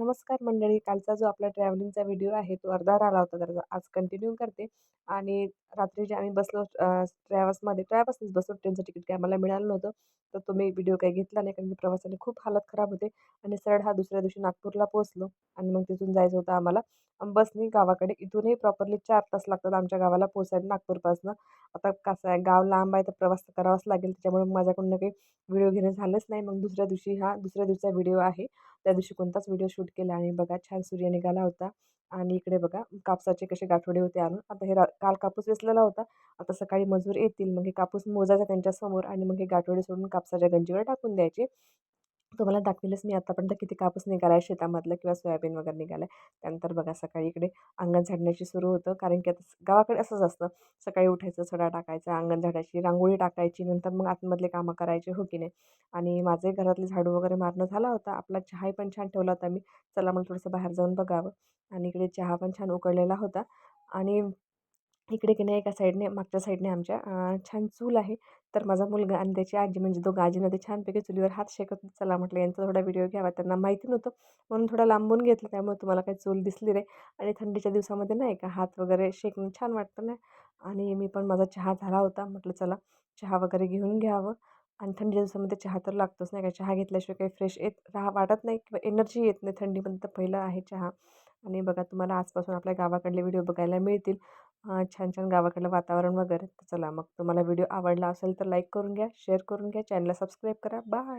नमस्कार मंडळी कालचा जो आपला ट्रॅव्हलिंगचा व्हिडिओ आहे तो अर्धा राहिला होता तर आज कंटिन्यू करते. आणि रात्री जे आम्ही बसलो ट्रॅव्हल्समध्ये ट्रॅव्हल्सनीच बसलो ट्रेनचं तिकीट काय आम्हाला मिळालं नव्हतं. तर तुम्ही व्हिडिओ काही घेतला नाही कारण की प्रवासाने खूप हालत खराब होते. आणि सरळ हा दुसऱ्या दिवशी नागपूरला पोहोचलो आणि मग तिथून जायचं होतं आम्हाला. बसनी गावाकडे इथूनही प्रॉपरली चार तास लागतात आमच्या गावाला पोचायला नागपूरपासून. आता कसं आहे गाव लांब आहे तर प्रवास तर करावाच लागेल. त्याच्यामुळे माझ्याकडून काही व्हिडिओ घेणं झालंच नाही. मग दुसऱ्या दिवशी हा दुसऱ्या दिवसाचा व्हिडिओ आहे. त्या दिवशी कोणताच व्हिडिओ शूट केला आणि बघा छान सूर्य निघाला होता आणि इकडे बघा कापसाचे कसे गाठोडे होते आणून. आता हे रा काल कापूस वेचलेला होता. आता सकाळी मजूर येतील. मग हे कापूस मोजायचा त्यांच्यासमोर आणि मग हे गाठोडे सोडून कापसाच्या गंजीवर टाकून द्यायचे. तुम्हाला दाखविलंच मी आतापर्यंत किती कापूस निघाला आहे शेतामधलं किंवा सोयाबीन वगैरे निघालं आहे त्यानंतर बघा सकाळी इकडे अंगण झाडण्याची सुरू होतं. कारण की आता गावाकडे असंच असतं. सकाळी उठायचं सडा टाकायचा अंगण झाडायची रांगोळी टाकायची नंतर मग आतमधले कामं करायचे हो की नाही? आणि माझे घरातले झाडू वगैरे मारणं झाला होता. आपला चहाही पण छान ठेवला होता मी. चला मला थोडंसं बाहेर जाऊन बघावं. आणि इकडे चहा पण छान उकळलेला होता. आणि इकडे की नाही एका साईडने मागच्या साईडने आमच्या छान चूल आहे. तर माझा मुलगा आणि त्याची आजी म्हणजे दोघं आजीनं ते छानपैकी चुलीवर हात शेकत चला म्हटलं यांचा थोडा व्हिडिओ घ्यावा. त्यांना माहिती नव्हतं. म्हणून थोडा लांबून घेतलं. त्यामुळे तुम्हाला काही चूल दिसली नाही. आणि थंडीच्या दिवसामध्ये नाही का हात वगैरे शेकणं छान वाटतं ना. आणि मी पण माझा चहा झाला होता. म्हटलं चला चहा वगैरे घेऊन घ्यावं. आणि थंडीच्या दिवसामध्ये चहा तर लागतोच नाही का. चहा घेतल्याशिवाय काही फ्रेश येत राहा वाटत नाही किंवा एनर्जी येत नाही. थंडीमध्ये तर पहिलं आहे चहा. आणि बघा तुम्हाला आजपासून आपल्या गावाकडले व्हिडिओ बघायला मिळतील. छान छान गावाकडलं वातावरण वगैरे. तर चला मग तुम्हाला व्हिडिओ आवडला असेल तर लाईक करून घ्या शेअर करून घ्या. चॅनलला सबस्क्राईब करा. बाय!